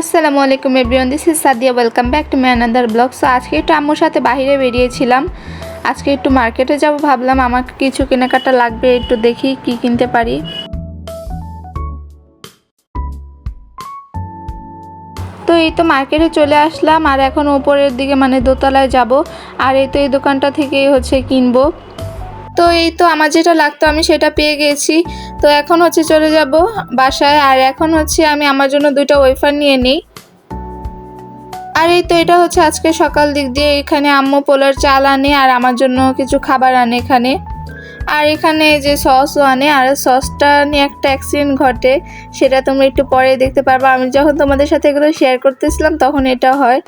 আসসালামু আলাইকুম everyone this is Sadia. Welcome back to my another blog so আজকে একটু আম্মুর সাথে বাইরে বেরিয়েছিলাম। আজকে একটু মার্কেটে যাব, ভাবলাম আমাকে কিছু কেনাকাটা লাগবে, একটু দেখি কি কিনতে পারি। তো এই তো মার্কেটে চলে আসলাম, আর এখন উপরের দিকে মানে দোতলায় যাব। আর এই তো এই দোকানটা থেকেই হচ্ছে কিনবো। তো এই তো আমার যেটা লাগতো আমি সেটা পেয়ে গেছি। তো এখন হচ্ছে চলে যাব বাসায় আর এখন হচ্ছে আমি আমার জন্য দুইটা ওয়েফার নিয়ে নিই। আর এই তো এটা হচ্ছে আজকে সকাল দিক দিয়ে এখানে আম্মু পোলার চাল আনে আর আমার জন্য কিছু খাবার আনে এখানে। আর এখানে যে সসও আনে আর সসটা নিয়ে একটা অ্যাক্সিডেন্ট ঘটে। সেটা তোমরা একটু পরে দেখতে পারবে। আমি যখন তোমাদের সাথে এগুলো শেয়ার করতেছিলাম তখন এটা হয়।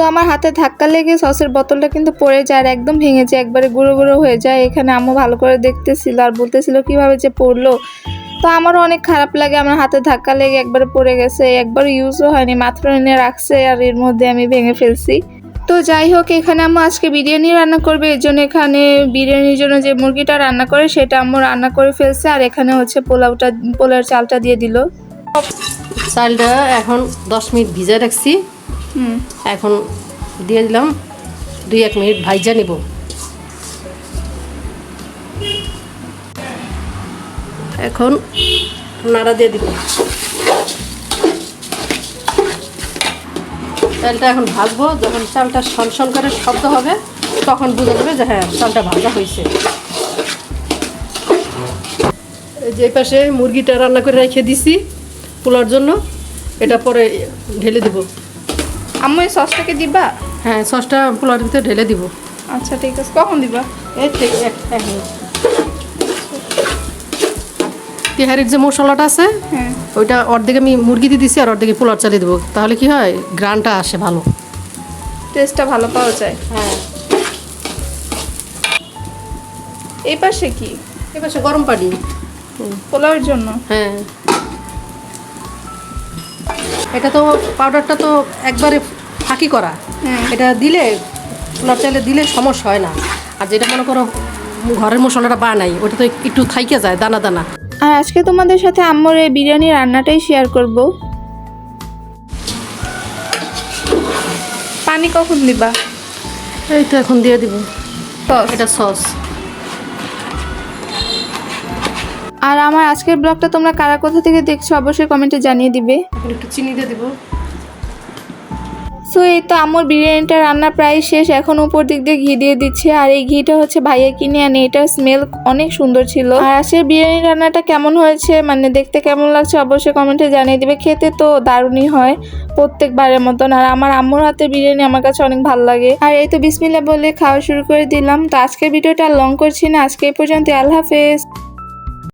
সো আমার হাতে ধাক্কা লেগে সসের বোতলটা কিন্তু পড়ে যায় আর একদম ভেঙেছে একবারে গুঁড়ো গুঁড়ো হয়ে যায়। এখানে আম্মু ভালো করে দেখতেছিল আর বলতেছিল কীভাবে যে পড়ল। তো আমারও অনেক খারাপ লাগে, আমার হাতে ধাক্কা লেগে একবারে পড়ে গেছে। একবার ইউজও হয়নি, মাত্র এনে রাখছে আর এর মধ্যে আমি ভেঙে ফেলছি। তো যাই হোক, এখানে আম্মু আজকে বিরিয়ানি রান্না করবে, এর জন্য এখানে বিরিয়ানির জন্য যে মুরগিটা রান্না করে, সেটা আম্মু রান্না করে ফেলছে আর এখানে হচ্ছে পোলাওটা পোলার চালটা দিয়ে দিল। চালটা এখন দশ মিনিট ভিজে রাখছি। এখন দিয়ে দিলাম দুই এক মিনিট ভাইজা নিব। এখন নাড়া দিয়ে দিব। চালটা এখন ভাজবো, যখন চালটা সনসন করে শব্দ হবে, তখন বুঝে যাবে যে হ্যাঁ চালটা ভাজা হয়েছে। যে পাশে মুরগিটা রান্না করে রেখে দিছি পোলার জন্য, এটা পরে ঢেলে দিব। এই সসটাকে দিবা? হ্যাঁ সসটা পোলার ভিতরে ঢেলে দিব। আচ্ছা ঠিক আছে। কখন দিবা? এই ঠিক। তেহারির যে মশলাটা আছে হ্যাঁ। ওইটা অর্ধেক আমি মুরগি দিয়ে দিছি আর অর্ধেকে পোলার চালিয়ে দেবো। তাহলে কি হয়? গ্রানটা আসে ভালো। টেস্টটা ভালো পাওয়া যায়। হ্যাঁ। এই পাশে কি? এবার পাশে গরম পানি। পোলাওয়ের জন্য? হ্যাঁ। এটা তো পাউডারটা তো একবারে ফাঁকি করা। হ্যাঁ। এটা দিলে পোলার চালে দিলে সমস্যা হয় না। আর যেটা মনে করো ঘরের মশলাটা বানাই ওটা তো একটু থাইকে যায় দানা দানা। আর আজকে তোমাদের সাথে আম্মুর এই বিরিয়ানি রান্নাটাই শেয়ার করব। পানি কখন দিবা? এই তো এখন দিয়ে দিব। এটা সস। আর আমার আজকের ব্লগটা তোমরা কারা কোথা থেকে দেখছ অবশ্যই কমেন্টে জানিয়ে দিবে। একটু চিনি দিয়ে দিব। সো এই তো আম্মুর বিরিয়ানিটা রান্না প্রায় শেষ এখন উপর দিক দিয়ে ঘি দিয়ে দিচ্ছে। আর এই ঘিটা হচ্ছে ভাইয়া কিনে আনে এটার স্মেল অনেক সুন্দর ছিল। আর আজকের বিরিয়ানি রান্নাটা কেমন হয়েছে মানে দেখতে কেমন লাগছে অবশ্যই কমেন্টে জানিয়ে দিবে। খেতে তো দারুণই হয় প্রত্যেকবারের মতন। আর আমার আম্মুর হাতে বিরিয়ানি আমার কাছে অনেক ভালো লাগে। আর এই তো বিসমিল্লা বলে খাওয়া শুরু করে দিলাম। তো আজকের ভিডিওটা লং করছি না আজকে এই পর্যন্ত আল্লাহ হাফেজ।